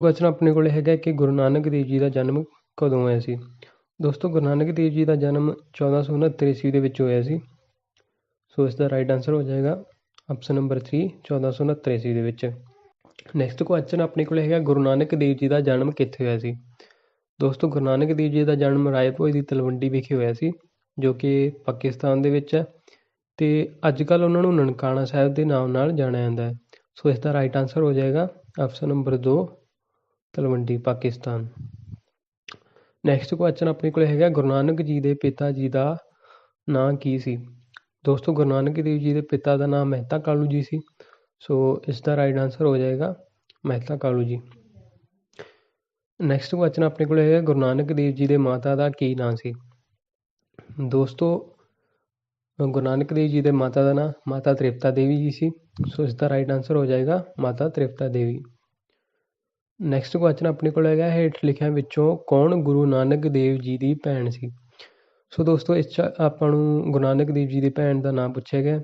Question ਆਪਣੇ ਕੋਲ ਹੈਗਾ ਕਿ ਗੁਰੂ ਨਾਨਕ ਦੇਵ ਜੀ ਦਾ ਜਨਮ ਕਦੋਂ ਹੋਇਆ ਸੀ? ਦੋਸਤੋ, ਗੁਰੂ ਨਾਨਕ ਦੇਵ ਜੀ ਦਾ ਜਨਮ 1469 ਈਸਵੀ ਦੇ ਵਿੱਚ ਹੋਇਆ ਸੀ। ਸੋ ਇਸ ਦਾ ਰਾਈਟ ਆਨਸਰ ਹੋ ਜਾਏਗਾ ਆਪਸ਼ਨ ਨੰਬਰ 3 1469 ਈਸਵੀ ਦੇ ਵਿੱਚ। ਨੈਕਸਟ ਕੁਐਸਚਨ ਆਪਣੇ ਕੋਲ ਹੈਗਾ, ਗੁਰੂ ਨਾਨਕ ਦੇਵ ਜੀ ਦਾ ਜਨਮ ਕਿੱਥੇ ਹੋਇਆ ਸੀ? ਦੋਸਤੋ, ਗੁਰੂ ਨਾਨਕ ਦੇਵ ਜੀ ਦਾ ਜਨਮ ਰਾਏਪੁਰ ਦੀ ਤਲਵੰਡੀ ਵਿਖੇ ਹੋਇਆ ਸੀ, ਜੋ ਕਿ ਪਾਕਿਸਤਾਨ ਦੇ ਵਿੱਚ ਹੈ। ਤੇ ਅੱਜ ਕੱਲ ਉਹਨਾਂ ਨੂੰ ਨਨਕਾਣਾ ਸਾਹਿਬ ਦੇ ਨਾਮ ਨਾਲ ਜਾਣਿਆ ਜਾਂਦਾ ਹੈ। ਸੋ ਇਸ ਦਾ ਰਾਈਟ ਆਨਸਰ ਹੋ ਜਾਏਗਾ option number 2 Talwandi, Pakistan. Next question ਆਪਣੇ ਕੋਲ ਹੈਗਾ, ਗੁਰੂ ਨਾਨਕ ਜੀ ਦੇ ਪਿਤਾ ਜੀ ਦਾ ਨਾਂ ਕੀ ਸੀ? ਦੋਸਤੋ, ਗੁਰੂ ਨਾਨਕ ਦੇਵ ਜੀ ਦੇ ਪਿਤਾ ਦਾ ਨਾਮ ਮਹਿਤਾ ਕਾਲੂ ਜੀ ਸੀ। ਸੋ ਇਸ ਦਾ ਰਾਈਟ ਆਨਸਰ ਹੋ ਜਾਏਗਾ, ਮਹਿਤਾ ਕਾਲੂ ਜੀ। ਨੈਕਸਟ ਕੁਐਸਚਨ ਆਪਣੇ ਕੋਲ ਹੈਗਾ, ਗੁਰੂ ਨਾਨਕ ਦੇਵ ਜੀ ਦੇ ਮਾਤਾ ਦਾ ਕੀ ਨਾਂ ਸੀ? ਦੋਸਤੋ, ਗੁਰੂ ਨਾਨਕ ਦੇਵ ਜੀ ਦੇ ਮਾਤਾ ਦਾ ਨਾਂ ਮਾਤਾ ਤ੍ਰਿਪਤਾ ਦੇਵੀ ਜੀ ਸੀ। ਸੋ ਇਸ ਦਾ ਰਾਈਟ ਆਨਸਰ ਹੋ ਜਾਏਗਾ, ਮਾਤਾ ਤ੍ਰਿਪਤਾ ਦੇਵੀ। ਨੈਕਸਟ ਕੁਐਸਚਨ ਆਪਣੇ ਕੋਲ ਹੈਗਾ, ਹੇਠ ਲਿਖਿਆਂ ਵਿੱਚੋਂ ਕੌਣ ਗੁਰੂ ਨਾਨਕ ਦੇਵ ਜੀ ਦੀ ਭੈਣ ਸੀ? ਸੋ ਦੋਸਤੋ, ਇਸ 'ਚ ਆਪਾਂ ਨੂੰ ਗੁਰੂ ਨਾਨਕ ਦੇਵ ਜੀ ਦੀ ਭੈਣ ਦਾ ਨਾਮ ਪੁੱਛਿਆ ਗਿਆ।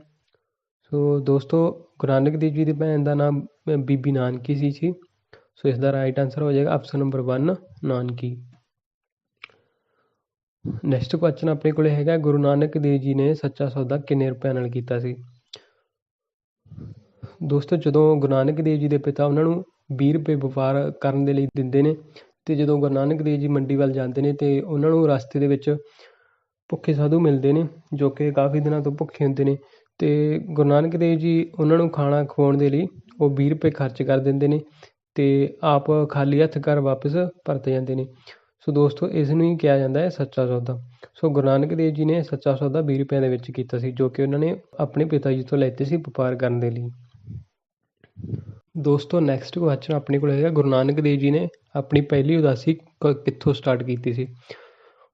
ਸੋ ਦੋਸਤੋ, ਗੁਰੂ ਨਾਨਕ ਦੇਵ ਜੀ ਦੀ ਭੈਣ ਦਾ ਨਾਮ ਬੀਬੀ ਨਾਨਕੀ ਸੀ ਜੀ। ਸੋ ਇਸ ਦਾ ਰਾਈਟ ਆਨਸਰ ਹੋ ਜਾਏਗਾ option number 1 Nanaki. Next question ਆਪਣੇ ਕੋਲੇ ਹੈਗਾ, ਗੁਰੂ ਨਾਨਕ ਦੇਵ ਜੀ ਨੇ ਸੱਚਾ ਸੌਦਾ ਕਿੰਨੇ ਰੁਪਏ ਨਾਲ ਕੀਤਾ ਸੀ? ਦੋਸਤੋ, ਜਦੋਂ ਗੁਰੂ ਨਾਨਕ ਦੇਵ ਜੀ ਦੇ ਪਿਤਾ ਉਹਨਾਂ ਨੂੰ ਵੀਹ ਰੁਪਏ ਵਪਾਰ ਕਰਨ ਦੇ ਲਈ ਦਿੰਦੇ ਨੇ ਅਤੇ ਜਦੋਂ ਗੁਰੂ ਨਾਨਕ ਦੇਵ ਜੀ ਮੰਡੀ ਵੱਲ ਜਾਂਦੇ ਨੇ ਅਤੇ ਉਹਨਾਂ ਨੂੰ ਰਸਤੇ ਦੇ ਵਿੱਚ ਭੁੱਖੇ ਸਾਧੂ ਮਿਲਦੇ ਨੇ, ਜੋ ਕਿ ਕਾਫੀ ਦਿਨਾਂ ਤੋਂ ਭੁੱਖੇ ਹੁੰਦੇ ਨੇ ਅਤੇ ਗੁਰੂ ਨਾਨਕ ਦੇਵ ਜੀ ਉਹਨਾਂ ਨੂੰ ਖਾਣਾ ਖਵਾਉਣ ਦੇ ਲਈ ਉਹ ਵੀਹ ਰੁਪਏ ਖਰਚ ਕਰ ਦਿੰਦੇ ਨੇ ਅਤੇ ਆਪ ਖਾਲੀ ਹੱਥ ਘਰ ਵਾਪਸ ਪਰਤ ਜਾਂਦੇ ਨੇ। ਸੋ ਦੋਸਤੋ, ਇਸ ਨੂੰ ਹੀ ਕਿਹਾ ਜਾਂਦਾ ਹੈ ਸੱਚਾ ਸੌਦਾ। ਸੋ ਗੁਰੂ ਨਾਨਕ ਦੇਵ ਜੀ ਨੇ ਸੱਚਾ ਸੌਦਾ ਵੀਹ ਰੁਪਏ ਦੇ ਵਿੱਚ ਕੀਤਾ ਸੀ, ਜੋ ਕਿ ਉਹਨਾਂ ਨੇ ਆਪਣੇ ਪਿਤਾ ਜੀ ਤੋਂ ਲੈਤੇ ਸੀ ਵਪਾਰ ਕਰਨ ਦੇ ਲਈ। ਦੋਸਤੋ ਨੈਕਸਟ ਕੁਐਸਚਨ ਆਪਣੇ ਕੋਲ ਹੈਗਾ। ਗੁਰੂ ਨਾਨਕ ਦੇਵ ਜੀ ਨੇ ਆਪਣੀ ਪਹਿਲੀ ਉਦਾਸੀ ਕ, ਕਿੱਥੋਂ ਸਟਾਰਟ ਕੀਤੀ ਸੀ?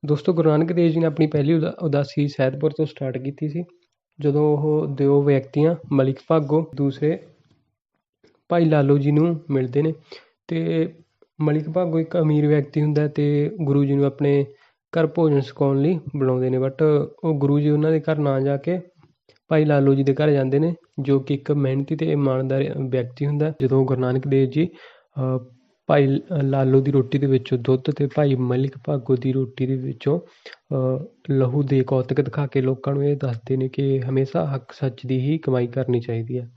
ਦੋਸਤੋ, ਗੁਰੂ ਨਾਨਕ ਦੇਵ ਜੀ ਨੇ ਆਪਣੀ ਪਹਿਲੀ ਉਦਾ, ਉਦਾਸੀ ਸੈਦਪੁਰ ਤੋਂ ਸਟਾਰਟ ਕੀਤੀ ਸੀ। ਜਦੋਂ ਉਹ ਦੋ ਵਿਅਕਤੀਆਂ, ਮਲਿਕ ਭਾਗੋ, ਦੂਸਰੇ ਭਾਈ ਲਾਲੋ ਜੀ ਨੂੰ ਮਿਲਦੇ ਨੇ ਤੇ ਮਲਿਕ ਭਾਗੋ ਇੱਕ ਅਮੀਰ ਵਿਅਕਤੀ ਹੁੰਦਾ ਤੇ ਗੁਰੂ ਜੀ ਨੂੰ ਆਪਣੇ ਘਰ ਭੋਜਨ ਛਕਾਉਣ ਲਈ ਬੁਲਾਉਂਦੇ ਨੇ। ਬਟ ਉਹ ਗੁਰੂ ਜੀ ਉਹਨਾਂ ਦੇ ਘਰ ਨਾ ਜਾ ਕੇ ਭਾਈ ਲਾਲੋ ਜੀ ਦੇ ਘਰ ਜਾਂਦੇ ਨੇ, ਜੋ ਕਿ ਇੱਕ ਮਿਹਨਤੀ ਅਤੇ ਇਮਾਨਦਾਰ ਵਿਅਕਤੀ ਹੁੰਦਾ। ਜਦੋਂ ਗੁਰੂ ਨਾਨਕ ਦੇਵ ਜੀ ਭਾਈ ਲਾਲੋ ਦੀ ਰੋਟੀ ਦੇ ਵਿੱਚੋਂ ਦੁੱਧ ਅਤੇ ਭਾਈ ਮਲਿਕ ਭਾਗੋ ਦੀ ਰੋਟੀ ਦੇ ਵਿੱਚੋਂ ਲਹੂ ਦੇ ਕੌਤਕ ਦਿਖਾ ਕੇ ਲੋਕਾਂ ਨੂੰ ਇਹ ਦੱਸਦੇ ਨੇ ਕਿ ਹਮੇਸ਼ਾ ਹੱਕ ਸੱਚ ਦੀ ਹੀ ਕਮਾਈ ਕਰਨੀ ਚਾਹੀਦੀ ਹੈ।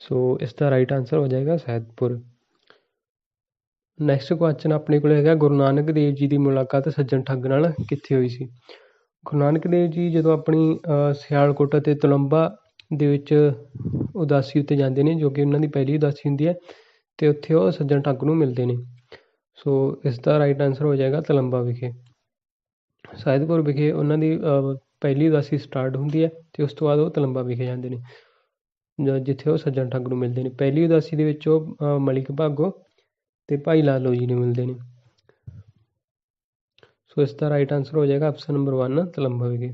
ਸੋ ਇਸ ਦਾ ਰਾਈਟ ਆਨਸਰ ਹੋ ਜਾਏਗਾ ਸੈਦਪੁਰ। ਨੈਕਸਟ ਕੁਐਸਚਨ ਆਪਣੇ ਕੋਲ ਹੈਗਾ, ਗੁਰੂ ਨਾਨਕ ਦੇਵ ਜੀ ਦੀ ਮੁਲਾਕਾਤ ਸੱਜਣ ਠੱਗ ਨਾਲ ਕਿੱਥੇ ਹੋਈ ਸੀ? ਗੁਰੂ ਨਾਨਕ ਦੇਵ ਜੀ ਜਦੋਂ ਆਪਣੀ ਸਿਆਲਕੋਟ ਅਤੇ ਤਲੰਬਾ ਦੇ ਵਿੱਚ ਉਦਾਸੀ ਉੱਤੇ ਜਾਂਦੇ ਨੇ, ਜੋ ਕਿ ਉਹਨਾਂ ਦੀ ਪਹਿਲੀ ਉਦਾਸੀ ਹੁੰਦੀ ਹੈ ਅਤੇ ਉੱਥੇ ਉਹ ਸੱਜਣ ਠੱਗ ਨੂੰ ਮਿਲਦੇ ਨੇ। ਸੋ ਇਸ ਦਾ ਰਾਈਟ ਆਨਸਰ ਹੋ ਜਾਏਗਾ ਤਲੰਬਾ ਵਿਖੇ। ਸਾਇਦਪੁਰ ਵਿਖੇ ਉਹਨਾਂ ਦੀ ਪਹਿਲੀ ਉਦਾਸੀ ਸਟਾਰਟ ਹੁੰਦੀ ਹੈ ਅਤੇ ਉਸ ਤੋਂ ਬਾਅਦ ਉਹ ਤਲੰਬਾ ਵਿਖੇ ਜਾਂਦੇ ਨੇ ਜਿੱਥੇ ਉਹ ਸੱਜਣ ਠੱਗ ਨੂੰ ਮਿਲਦੇ ਨੇ। ਪਹਿਲੀ ਉਦਾਸੀ ਦੇ ਵਿੱਚ ਉਹ ਮਲਿਕ ਭਾਗੋ ਅਤੇ ਭਾਈ ਲਾਲੋ ਜੀ ਨੂੰ ਮਿਲਦੇ ਨੇ। ਸੋ ਇਸ ਦਾ ਰਾਈਟ ਆਨਸਰ ਹੋ ਜਾਏਗਾ ਆਪਸ਼ਨ ਨੰਬਰ 1 ਤਲੰਬਾ ਵਿਖੇ।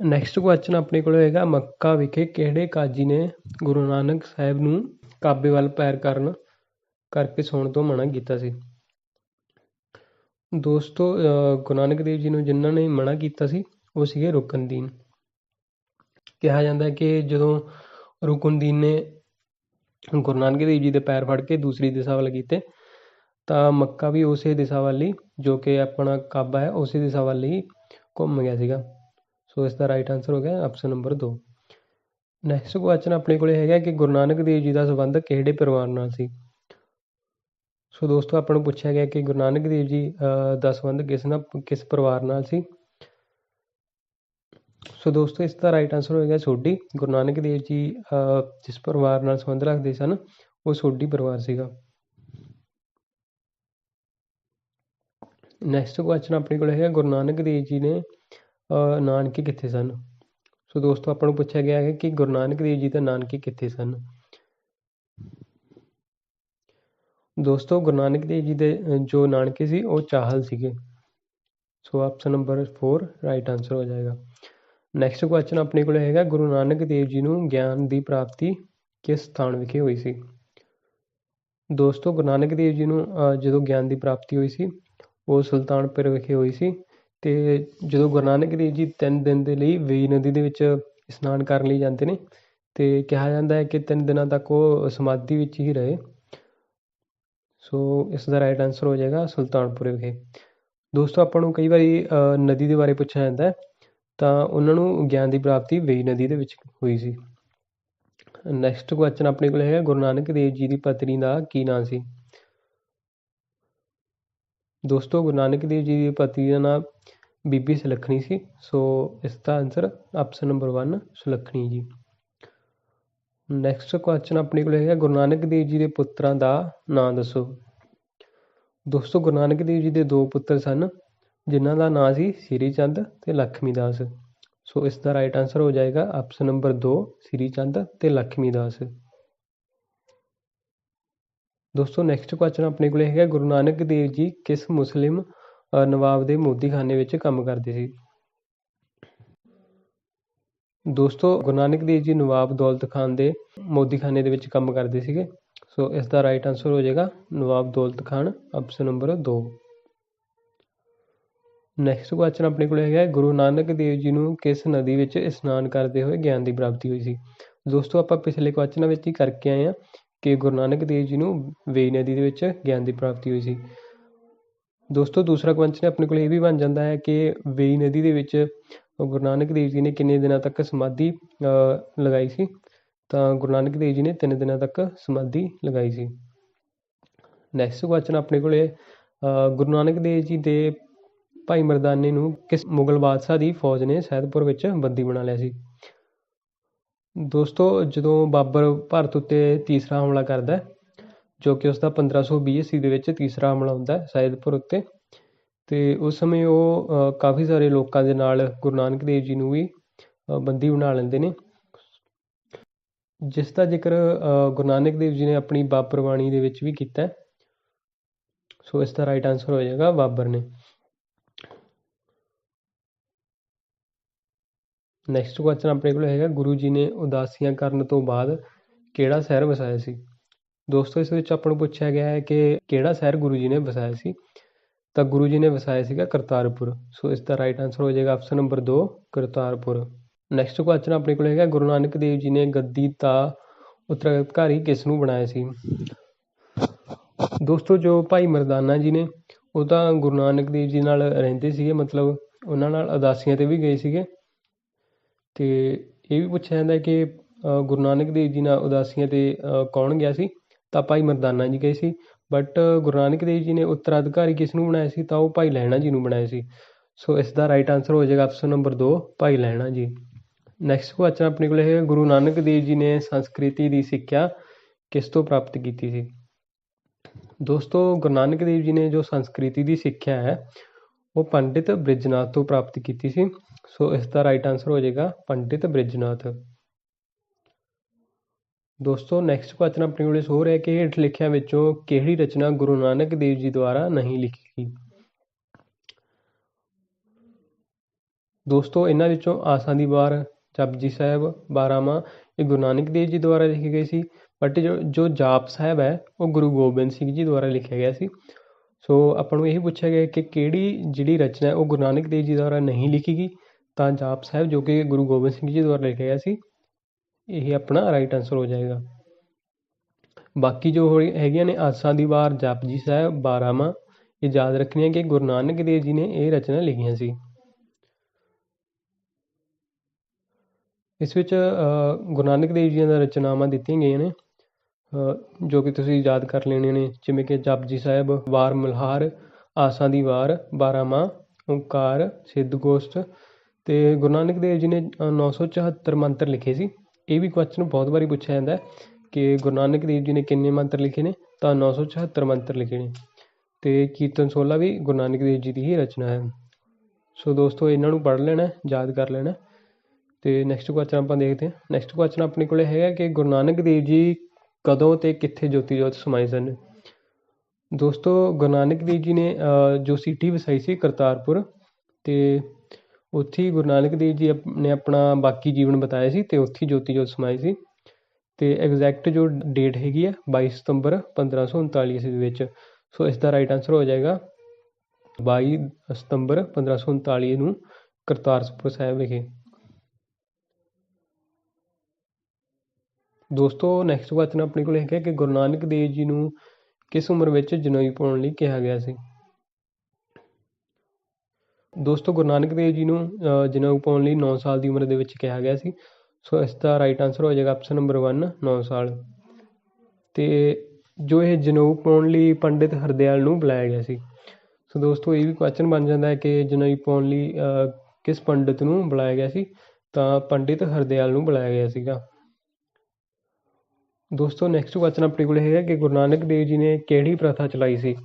ਨੈਕਸਟ ਕੁਐਸਚਨ ਆਪਣੇ ਕੋਲ ਹੋਏਗਾ, ਮੱਕਾ ਵਿਖੇ ਕਿਹੜੇ ਕਾਜੀ ਨੇ ਗੁਰੂ ਨਾਨਕ ਸਾਹਿਬ ਨੂੰ ਕਾਬੇ ਵੱਲ ਪੈਰ ਕਰਨ ਕਰਕੇ ਸੌਣ ਤੋਂ ਮਨਾ ਕੀਤਾ ਸੀ? ਦੋਸਤੋ ਗੁਰੂ ਨਾਨਕ ਦੇਵ ਜੀ ਨੂੰ ਜਿਨ੍ਹਾਂ ਨੇ ਮਨਾ ਕੀਤਾ ਸੀ, ਉਹ ਸੀਗੇ ਰੁਕਨਦੀਨ। ਕਿਹਾ ਜਾਂਦਾ ਹੈ ਕਿ ਜਦੋਂ ਰੁਕਨਦੀਨ ਨੇ ਗੁਰੂ ਨਾਨਕ ਦੇਵ ਜੀ ਦੇ ਪੈਰ ਫੜ ਕੇ ਦੂਸਰੀ ਦਿਸ਼ਾ ਵੱਲ ਕੀਤੇ ਤਾਂ ਮੱਕਾ ਵੀ ਉਸੇ ਦਿਸ਼ਾ ਵੱਲ ਹੀ, ਜੋ ਕਿ ਆਪਣਾ ਕਾਬਾ ਹੈ, ਉਸੇ ਦਿਸ਼ਾ ਵੱਲ ਹੀ ਘੁੰਮ ਗਿਆ ਸੀਗਾ। ਸੋ ਇਸ ਦਾ ਰਾਈਟ ਆਨਸਰ ਹੋ ਗਿਆ ਆਪਸ਼ਨ ਨੰਬਰ 2 ਨੈਕਸਟ ਕੁਐਸਚਨ ਆਪਣੇ ਕੋਲੇ ਹੈਗਾ ਕਿ ਗੁਰੂ ਨਾਨਕ ਦੇਵ ਜੀ ਦਾ ਸੰਬੰਧ ਕਿਹੜੇ ਪਰਿਵਾਰ ਨਾਲ ਸੀ? ਸੋ ਦੋਸਤੋ, ਆਪਾਂ ਨੂੰ ਪੁੱਛਿਆ ਗਿਆ ਕਿ ਗੁਰੂ ਨਾਨਕ ਦੇਵ ਜੀ ਦਾ ਸੰਬੰਧ ਕਿਸ ਨਾਲ, ਕਿਸ ਪਰਿਵਾਰ ਨਾਲ ਸੀ? ਸੋ ਦੋਸਤੋ, ਇਸ ਦਾ ਰਾਈਟ ਆਨਸਰ ਹੋਏਗਾ ਸੋਢੀ। ਗੁਰੂ ਨਾਨਕ ਦੇਵ ਜੀ ਜਿਸ ਪਰਿਵਾਰ ਨਾਲ ਸੰਬੰਧ ਰੱਖਦੇ ਸਨ, ਉਹ ਸੋਢੀ ਪਰਿਵਾਰ ਸੀਗਾ। ਨੈਕਸਟ ਕੁਐਸਚਨ ਆਪਣੇ ਕੋਲ ਹੈਗਾ, ਗੁਰੂ ਨਾਨਕ ਦੇਵ ਜੀ ਨੇ ਨਾਨਕੇ ਕਿੱਥੇ ਸਨ? ਸੋ ਦੋਸਤੋ, ਆਪਾਂ ਨੂੰ ਪੁੱਛਿਆ ਗਿਆ ਹੈ ਕਿ ਗੁਰੂ ਨਾਨਕ ਦੇਵ ਜੀ ਦਾ ਨਾਨਕੇ ਕਿੱਥੇ ਸਨ? ਦੋਸਤੋ, ਗੁਰੂ ਨਾਨਕ ਦੇਵ ਜੀ ਦੇ ਜੋ ਨਾਨਕੇ ਸੀ, ਉਹ ਚਾਹਲ ਸੀਗੇ। So option number 4 right answer ਹੋ ਜਾਏਗਾ। ਨੈਕਸਟ ਕੁਐਸਚਨ ਆਪਣੇ ਕੋਲ ਹੈਗਾ, ਗੁਰੂ ਨਾਨਕ ਦੇਵ ਜੀ ਨੂੰ ਗਿਆਨ ਦੀ ਪ੍ਰਾਪਤੀ ਕਿਸ ਸਥਾਨ ਵਿਖੇ ਹੋਈ ਸੀ? ਦੋਸਤੋ, ਗੁਰੂ ਨਾਨਕ ਦੇਵ ਜੀ ਨੂੰ ਜਦੋਂ ਗਿਆਨ ਦੀ ਪ੍ਰਾਪਤੀ ਹੋਈ ਸੀ ਉਹ ਸੁਲਤਾਨਪੁਰ ਵਿਖੇ ਹੋਈ ਸੀ ਅਤੇ ਜਦੋਂ ਗੁਰੂ ਨਾਨਕ ਦੇਵ ਜੀ ਤਿੰਨ ਦਿਨ ਦੇ ਲਈ ਵੇਈ ਨਦੀ ਦੇ ਵਿੱਚ ਇਸ਼ਨਾਨ ਕਰਨ ਲਈ ਜਾਂਦੇ ਨੇ ਅਤੇ ਕਿਹਾ ਜਾਂਦਾ ਹੈ ਕਿ ਤਿੰਨ ਦਿਨਾਂ ਤੱਕ ਉਹ ਸਮਾਧੀ ਵਿੱਚ ਹੀ ਰਹੇ। ਸੋ ਇਸ ਦਾ ਰਾਈਟ ਆਨਸਰ ਹੋ ਜਾਏਗਾ ਸੁਲਤਾਨਪੁਰ ਵਿਖੇ। ਦੋਸਤੋ, ਆਪਾਂ ਨੂੰ ਕਈ ਵਾਰੀ ਨਦੀ ਦੇ ਬਾਰੇ ਪੁੱਛਿਆ ਜਾਂਦਾ ਤਾਂ ਉਹਨਾਂ ਨੂੰ ਗਿਆਨ ਦੀ ਪ੍ਰਾਪਤੀ ਵੇਈ ਨਦੀ ਦੇ ਵਿੱਚ ਹੋਈ ਸੀ। ਨੈਕਸਟ ਕੁਐਸਚਨ ਆਪਣੇ ਕੋਲ ਹੈਗਾ, ਗੁਰੂ ਨਾਨਕ ਦੇਵ ਜੀ ਦੀ ਪਤਨੀ ਦਾ ਕੀ ਨਾਂ ਸੀ? ਦੋਸਤੋ, ਗੁਰੂ ਨਾਨਕ ਦੇਵ ਜੀ ਦੀ ਪਤਨੀ ਦਾ ਨਾਮ ਬੀਬੀ ਸੁਲੱਖਣੀ ਸੀ। ਸੋ, ਇਸ ਦਾ answer option number 1 Sulakhni ji. Next question ਆਪਣੇ ਕੋਲ ਹੈਗਾ, ਗੁਰੂ ਨਾਨਕ ਦੇਵ ਜੀ ਦੇ ਪੁੱਤਰਾਂ ਦਾ ਨਾਮ ਦੱਸੋ। ਦੋਸਤੋ, ਗੁਰੂ ਨਾਨਕ ਦੇਵ ਜੀ ਦੇ ਦੋ ਪੁੱਤਰ ਸਨ, ਜਿਨ੍ਹਾਂ ਦਾ ਨਾਂ ਸੀ ਸ੍ਰੀ ਚੰਦ ਤੇ ਲਖਮੀ ਦਾਸ ਸੋ, ਇਸ ਦਾ ਰਾਈਟ ਆਨਸਰ ਹੋ ਜਾਏਗਾ ਆਪਸ਼ਨ ਨੰਬਰ 2 ਸ੍ਰੀ ਚੰਦ ਤੇ ਲਖਮੀ ਦਾਸ ਦੋਸਤੋ ਨੈਕਸਟ ਕੁਐਸਚਨ ਆਪਣੇ ਕੋਲ ਹੈਗਾ। ਗੁਰੂ ਨਾਨਕ ਦੇਵ ਜੀ ਕਿਸ ਮੁਸਲਿਮ ਨਵਾਬ ਦੇ ਮੋਦੀਖਾਨੇ ਵਿੱਚ ਕੰਮ ਕਰਦੇ ਸੀ? ਦੋਸਤੋ, ਗੁਰੂ ਨਾਨਕ ਦੇਵ ਜੀ ਨਵਾਬ ਦੌਲਤ ਖਾਨ ਦੇ ਮੋਦੀਖਾਨੇ ਦੇ ਵਿੱਚ ਕੰਮ ਕਰਦੇ ਸੀਗੇ। ਸੋ, ਇਸ ਦਾ ਰਾਈਟ ਆਨਸਰ ਹੋ ਜਾਏਗਾ Nawab Daulat Khan option number 2 next question ਆਪਣੇ ਕੋਲ ਹੈਗਾ। ਗੁਰੂ ਨਾਨਕ ਦੇਵ ਜੀ ਨੂੰ ਕਿਸ ਨਦੀ ਵਿੱਚ ਇਸ਼ਨਾਨ ਕਰਦੇ ਹੋਏ ਗਿਆਨ ਦੀ ਪ੍ਰਾਪਤੀ ਹੋਈ ਸੀ? ਦੋਸਤੋ, ਆਪਾਂ ਪਿਛਲੇ ਕੁਐਸਚਨਾਂ ਵਿੱਚ ਹੀ ਕਰਕੇ ਆਏ ਆ ਕਿ ਗੁਰੂ ਨਾਨਕ ਦੇਵ ਜੀ ਨੂੰ ਵੇਈ ਨਦੀ ਦੇ ਵਿੱਚ ਗਿਆਨ ਦੀ ਪ੍ਰਾਪਤੀ ਹੋਈ ਸੀ। ਦੋਸਤੋ, ਦੂਸਰਾ ਕੁਐਸਚਨ ਆਪਣੇ ਕੋਲ ਇਹ ਵੀ ਬਣ ਜਾਂਦਾ ਹੈ ਕਿ ਵੇਈ ਨਦੀ ਦੇ ਵਿੱਚ ਗੁਰੂ ਨਾਨਕ ਦੇਵ ਜੀ ਨੇ ਕਿੰਨੇ ਦਿਨਾਂ ਤੱਕ ਸਮਾਧੀ ਲਗਾਈ ਸੀ? ਤਾਂ ਗੁਰੂ ਨਾਨਕ ਦੇਵ ਜੀ ਨੇ 3 ਦਿਨਾਂ ਤੱਕ ਸਮਾਧੀ ਲਗਾਈ ਸੀ। ਨੈਕਸਟ ਕੁਐਸਚਨ ਆਪਣੇ ਕੋਲੇ ਗੁਰੂ ਨਾਨਕ ਦੇਵ ਜੀ ਦੇ ਭਾਈ ਮਰਦਾਨੇ ਨੂੰ ਕਿਸ ਮੁਗਲ ਬਾਦਸ਼ਾਹ ਦੀ ਫੌਜ ਨੇ ਸੈਦਪੁਰ ਵਿੱਚ ਬੰਦੀ ਬਣਾ ਲਿਆ ਸੀ। ਦੋਸਤੋ, ਜਦੋਂ ਬਾਬਰ ਭਾਰਤ ਉੱਤੇ ਤੀਸਰਾ ਹਮਲਾ ਕਰਦਾ ਹੈ, ਜੋ ਕਿ ਉਸਦਾ ਪੰਦਰਾਂ ਸੌ ਵੀਹ ਈਸਵੀ ਦੇ ਵਿੱਚ ਤੀਸਰਾ ਹਮਲਾ ਹੁੰਦਾ ਹੈ ਸੈਦਪੁਰ ਉੱਤੇ ਅਤੇ ਉਸ ਸਮੇਂ ਉਹ ਕਾਫੀ ਸਾਰੇ ਲੋਕਾਂ ਦੇ ਨਾਲ ਗੁਰੂ ਨਾਨਕ ਦੇਵ ਜੀ ਨੂੰ ਵੀ ਬੰਦੀ ਬਣਾ ਲੈਂਦੇ ਨੇ। ਜਿਸ ਦਾ ਜ਼ਿਕਰ ਗੁਰੂ ਨਾਨਕ ਦੇਵ ਜੀ ਨੇ ਆਪਣੀ ਬਾਬਰ ਬਾਣੀ ਦੇ ਵਿੱਚ ਵੀ ਕੀਤਾ ਸੋ ਇਸ ਦਾ ਰਾਈਟ ਆਨਸਰ ਹੋ ਜਾਏਗਾ ਬਾਬਰ ਨੇ। ਨੈਕਸਟ ਕੁਐਸਚਨ ਆਪਣੇ ਕੋਲ ਹੈਗਾ, ਗੁਰੂ ਜੀ ਨੇ ਉਦਾਸੀਆਂ ਕਰਨ ਤੋਂ ਬਾਅਦ ਕਿਹੜਾ ਸ਼ਹਿਰ ਵਸਾਇਆ ਸੀ? ਦੋਸਤੋ, ਇਸ ਵਿੱਚ ਆਪਾਂ ਨੂੰ ਪੁੱਛਿਆ ਗਿਆ ਹੈ ਕਿ ਕਿਹੜਾ ਸ਼ਹਿਰ ਗੁਰੂ ਜੀ ਨੇ ਵਸਾਇਆ ਸੀ? ਤਾਂ ਗੁਰੂ ਜੀ ਨੇ ਵਸਾਇਆ ਸੀਗਾ ਕਰਤਾਰਪੁਰ। ਸੋ ਇਸ ਦਾ ਰਾਈਟ ਆਨਸਰ ਹੋ ਜਾਏਗਾ option number 2 Kartarpur. Next question ਆਪਣੇ ਕੋਲ ਹੈਗਾ, ਗੁਰੂ ਨਾਨਕ ਦੇਵ ਜੀ ਨੇ ਗੱਦੀ ਦਾ ਉਤਰਾਧਿਕਾਰੀ ਕਿਸ ਨੂੰ ਬਣਾਇਆ ਸੀ? ਦੋਸਤੋ, ਜੋ ਭਾਈ ਮਰਦਾਨਾ ਜੀ ਨੇ, ਉਹ ਤਾਂ ਗੁਰੂ ਨਾਨਕ ਦੇਵ ਜੀ ਨਾਲ ਰਹਿੰਦੇ ਸੀਗੇ, ਮਤਲਬ ਉਹਨਾਂ ਨਾਲ ਉਦਾਸੀਆਂ ਤੇ ਵੀ ਗਏ ਸੀਗੇ। ਤੇ ਇਹ ਵੀ ਪੁੱਛਿਆ ਜਾਂਦਾ ਕਿ ਗੁਰੂ ਨਾਨਕ ਦੇਵ ਜੀ ਨਾਲ ਉਦਾਸੀਆਂ ਤੇ ਕੌਣ ਗਿਆ ਸੀ? ਤਾਂ ਭਾਈ ਮਰਦਾਨਾ ਜੀ ਗਏ ਸੀ। ਬਟ ਗੁਰੂ ਨਾਨਕ ਦੇਵ ਜੀ ਨੇ ਉੱਤਰਾਧਿਕਾਰੀ ਕਿਸ ਨੂੰ ਬਣਾਇਆ ਸੀ? ਤਾਂ ਉਹ ਭਾਈ ਲਹਿਣਾ ਜੀ ਨੂੰ ਬਣਾਇਆ ਸੀ। ਸੋ ਇਸ ਦਾ ਰਾਈਟ ਆਨਸਰ ਹੋ ਜਾਏਗਾ ਆਪਸ਼ਨ ਨੰਬਰ ਦੋ, ਭਾਈ ਲਹਿਣਾ ਜੀ। ਨੈਕਸਟ ਕੁਐਸਚਨ ਆਪਣੇ ਕੋਲ ਹੈ, ਗੁਰੂ ਨਾਨਕ ਦੇਵ ਜੀ ਨੇ ਸੰਸਕ੍ਰਿਤੀ ਦੀ ਸਿੱਖਿਆ ਕਿਸ ਤੋਂ ਪ੍ਰਾਪਤ ਕੀਤੀ ਸੀ? ਦੋਸਤੋ, ਗੁਰੂ ਨਾਨਕ ਦੇਵ ਜੀ ਨੇ ਜੋ ਸੰਸਕ੍ਰਿਤੀ ਦੀ ਸਿੱਖਿਆ ਹੈ, ਉਹ ਪੰਡਿਤ ਬ੍ਰਿਜਨਾਥ ਤੋਂ ਪ੍ਰਾਪਤ ਕੀਤੀ ਸੀ। ਸੋ ਇਸ ਦਾ ਰਾਈਟ ਆਨਸਰ ਹੋ ਜਾਏਗਾ ਪੰਡਿਤ ਬ੍ਰਿਜਨਾਥ। ਦੋਸਤੋ ਨੈਕਸਟ ਕੁਐਸਚਨ ਆਪਣੇ ਕੋਲ ਹੋਰ ਹੈ ਕਿ ਹੇਠ ਲਿਖਿਆਂ ਵਿੱਚੋਂ ਕਿਹੜੀ ਰਚਨਾ ਗੁਰੂ ਨਾਨਕ ਦੇਵ ਜੀ ਦੁਆਰਾ ਨਹੀਂ ਲਿਖੀ? ਗਈ ਦੋਸਤੋ, ਇਹਨਾਂ ਵਿੱਚੋਂ ਆਸਾਂ ਦੀ ਵਾਰ ਜਪਜੀ ਸਾਹਿਬ ਬਾਰਾਮਾ ਇਹ ਗੁਰੂ ਨਾਨਕ ਦੇਵ ਜੀ ਦੁਆਰਾ ਲਿਖੀ ਗਈ ਸੀ ਬਟ ਜੋ ਜੋ ਜਾਪ ਸਾਹਿਬ ਹੈ, ਉਹ ਗੁਰੂ ਗੋਬਿੰਦ ਸਿੰਘ ਜੀ ਦੁਆਰਾ ਲਿਖਿਆ ਗਿਆ ਸੀ। ਸੋ ਆਪਾਂ ਨੂੰ ਇਹ ਪੁੱਛਿਆ ਗਿਆ ਕਿ ਕਿਹੜੀ ਜਿਹੜੀ ਰਚਨਾ ਉਹ ਗੁਰੂ ਨਾਨਕ ਦੇਵ ਜੀ ਦੁਆਰਾ ਨਹੀਂ ਲਿਖੀ ਗਈ? ਤਾਂ ਜਾਪ ਸਾਹਿਬ ਜੋ ਕਿ ਗੁਰੂ ਗੋਬਿੰਦ ਸਿੰਘ ਜੀ ਦੁਆਰਾ ਲਿਖਿਆ ਗਿਆ ਸੀ, ਇਹ ਆਪਣਾ ਰਾਈਟ ਆਨਸਰ ਹੋ ਜਾਏਗਾ। ਬਾਕੀ ਜੋ ਹੈਗੀਆਂ ਨੇ ਆਸਾਂ ਦੀ ਵਾਰ ਜਪਜੀ ਸਾਹਿਬ ਬਾਰਾਮਾ ਇਹ ਯਾਦ ਰੱਖਣੀਆਂ ਕਿ ਗੁਰੂ ਨਾਨਕ ਦੇਵ ਜੀ ਨੇ ਇਹ ਰਚਨਾ ਲਿਖੀਆਂ ਸੀ। ਇਸ ਵਿੱਚ ਗੁਰੂ ਨਾਨਕ ਦੇਵ ਜੀ ਦੀਆਂ ਰਚਨਾਵਾਂ ਦਿੱਤੀਆਂ ਗਈਆਂ ਨੇ। ਜੋ ਕਿ ਤੁਸੀਂ ਯਾਦ ਕਰ ਲੈਣੀਆਂ ਨੇ, ਜਿਵੇਂ ਕਿ ਜਪਜੀ ਸਾਹਿਬ ਵਾਰ ਮਲਹਾਰ ਆਸਾਂ ਦੀ ਵਾਰ ਬਾਰਾਮਾ ਓਂਕਾਰ, ਸਿੱਧ ਗੋਸ਼ਟ ਅਤੇ ਗੁਰੂ ਨਾਨਕ ਦੇਵ ਜੀ ਨੇ 974 ਮੰਤਰ ਲਿਖੇ ਸੀ। ਇਹ ਵੀ ਕੁਐਸਚਨ ਬਹੁਤ ਵਾਰੀ ਪੁੱਛਿਆ ਜਾਂਦਾ ਕਿ ਗੁਰੂ ਨਾਨਕ ਦੇਵ ਜੀ ਨੇ ਕਿੰਨੇ ਮੰਤਰ ਲਿਖੇ ਨੇ, ਤਾਂ 974 ਮੰਤਰ ਲਿਖੇ ਨੇ। ਅਤੇ ਕੀਰਤਨ ਸੋਲਾ ਵੀ ਗੁਰੂ ਨਾਨਕ ਦੇਵ ਜੀ ਦੀ ਹੀ ਰਚਨਾ ਹੈ। ਸੋ ਦੋਸਤੋ, ਇਹਨਾਂ ਨੂੰ ਪੜ੍ਹ ਲੈਣਾ ਯਾਦ ਕਰ ਲੈਣਾ ਅਤੇ ਨੈਕਸਟ ਕੁਐਸਚਨ ਆਪਾਂ ਦੇਖਦੇ ਹਾਂ। ਨੈਕਸਟ ਕੁਐਸਚਨ ਆਪਣੇ ਕੋਲ ਹੈਗਾ ਕਿ ਗੁਰੂ ਨਾਨਕ ਦੇਵ ਜੀ ਕਦੋਂ ਅਤੇ ਕਿੱਥੇ ਜੋਤੀ ਜੋਤ ਸਮਾਏ ਸਨ? ਦੋਸਤੋ, ਗੁਰੂ ਨਾਨਕ ਦੇਵ ਜੀ ਨੇ ਜੋ ਸਿਟੀ ਵਸਾਈ ਸੀ ਕਰਤਾਰਪੁਰ ਅਤੇ ਉੱਥੇ ਗੁਰੂ ਨਾਨਕ ਦੇਵ ਜੀ ਨੇ ਆਪਣਾ ਬਾਕੀ ਜੀਵਨ ਬਿਤਾਇਆ ਸੀ ਅਤੇ ਉੱਥੇ ਜੋਤੀ ਜੋਤ ਸਮਾਏ ਸੀ। ਅਤੇ ਐਗਜ਼ੈਕਟ ਜੋ ਡੇਟ ਹੈਗੀ ਹੈ ਬਾਈ ਸਤੰਬਰ 1539 ਈਸਵੀ ਵਿੱਚ। ਸੋ ਇਸ ਦਾ ਰਾਈਟ ਆਨਸਰ ਹੋ ਜਾਏਗਾ ਬਾਈ ਸਤੰਬਰ 1539 ਨੂੰ ਕਰਤਾਰਪੁਰ ਸਾਹਿਬ ਵਿਖੇ। ਦੋਸਤੋ ਨੈਕਸਟ ਕੁਐਸਚਨ ਆਪਣੇ ਕੋਲ ਹੈਗਾ ਕਿ ਗੁਰੂ ਨਾਨਕ ਦੇਵ ਜੀ ਨੂੰ ਕਿਸ ਉਮਰ ਵਿੱਚ ਜਨੋਈ ਪਾਉਣ ਲਈ ਕਿਹਾ ਗਿਆ ਸੀ? ਦੋਸਤੋ ਗੁਰੂ ਨਾਨਕ ਦੇਵ ਜੀ ਨੂੰ ਅ, ਜਨੇਊ ਪਾਉਣ ਲਈ 9 ਸਾਲ ਦੀ ਉਮਰ ਦੇ ਵਿੱਚ ਕਿਹਾ ਗਿਆ ਸੀ ਸੋ ਇਸ ਦਾ ਰਾਈਟ ਆਨਸਰ ਹੋ ਜਾਏਗਾ ਆਪਸ਼ਨ ਨੰਬਰ 1 9 ਸਾਲ। ਤੇ ਜੋ ਇਹ ਜਨੇਊ ਪਾਉਣ ਲਈ ਪੰਡਿਤ ਹਰਦਿਆਲ ਨੂੰ ਬੁਲਾਇਆ ਗਿਆ ਸੀ ਸੋ ਦੋਸਤੋ ਇਹ ਵੀ ਕੁਐਸਚਨ ਬਣ ਜਾਂਦਾ ਹੈ ਕਿ ਜਨੇਊ ਪਾਉਣ ਲਈ ਕਿਸ ਪੰਡਿਤ ਨੂੰ ਬੁਲਾਇਆ ਗਿਆ ਸੀ ਤਾਂ ਪੰਡਿਤ ਹਰਦਿਆਲ ਨੂੰ ਬੁਲਾਇਆ ਗਿਆ ਸੀਗਾ। ਦੋਸਤੋ ਨੈਕਸਟ ਕੁਐਸਚਨ ਆਪਣੇ ਕੋਲ ਹੈਗਾ ਕਿ ਗੁਰੂ ਨਾਨਕ ਦੇਵ ਜੀ ਨੇ ਕਿਹੜੀ ਪ੍ਰਥਾ ਚਲਾਈ ਸੀ?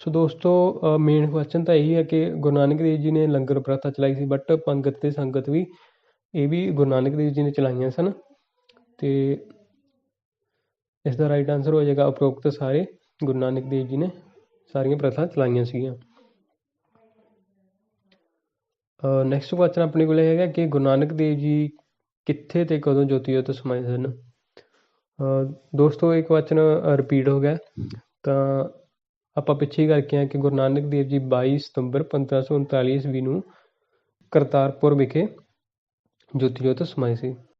ਸੋ ਦੋਸਤੋ ਮੇਨ ਕੁਐਸਚਨ ਤਾਂ ਇਹੀ ਹੈ ਕਿ ਗੁਰੂ ਨਾਨਕ ਦੇਵ ਜੀ ਨੇ ਲੰਗਰ ਪ੍ਰਥਾ ਚਲਾਈ ਸੀ ਬਟ ਪੰਗਤ ਤੇ ਸੰਗਤ ਵੀ, ਇਹ ਵੀ ਗੁਰੂ ਨਾਨਕ ਦੇਵ ਜੀ ਨੇ ਚਲਾਈਆਂ ਸਨ। ਤੇ ਇਸ ਦਾ ਰਾਈਟ ਆਨਸਰ ਹੋ ਜਾਏਗਾ ਉਪਰੋਕਤ ਸਾਰੇ ਗੁਰੂ ਨਾਨਕ ਦੇਵ ਜੀ ਨੇ ਸਾਰੀਆਂ ਪ੍ਰਥਾ ਚਲਾਈਆਂ ਸੀਗੀਆਂ। ਨੈਕਸਟ ਕੁਐਸਚਨ ਆਪਣੇ ਕੋਲ ਹੈਗਾ ਕਿ ਗੁਰੂ ਨਾਨਕ ਦੇਵ ਜੀ ਕਿੱਥੇ ਤੇ ਕਦੋਂ ਜੋਤੀ ਜੋਤ ਸਮਾਏ ਸਨ? ਦੋਸਤੋ ਇਹ ਕੁਐਸਚਨ ਰਿਪੀਟ ਹੋ ਗਿਆ। ਤਾਂ ਆਪਾਂ ਪਿੱਛੇ ਹੀ ਕਰਕੇ ਆਏ ਕਿ ਗੁਰੂ ਨਾਨਕ ਦੇਵ ਜੀ 22 ਸਤੰਬਰ 1539 ਈਸਵੀ ਨੂੰ ਕਰਤਾਰਪੁਰ ਵਿਖੇ ਜੋਤੀ ਜੋਤ ਸਮਾਏ ਸੀ।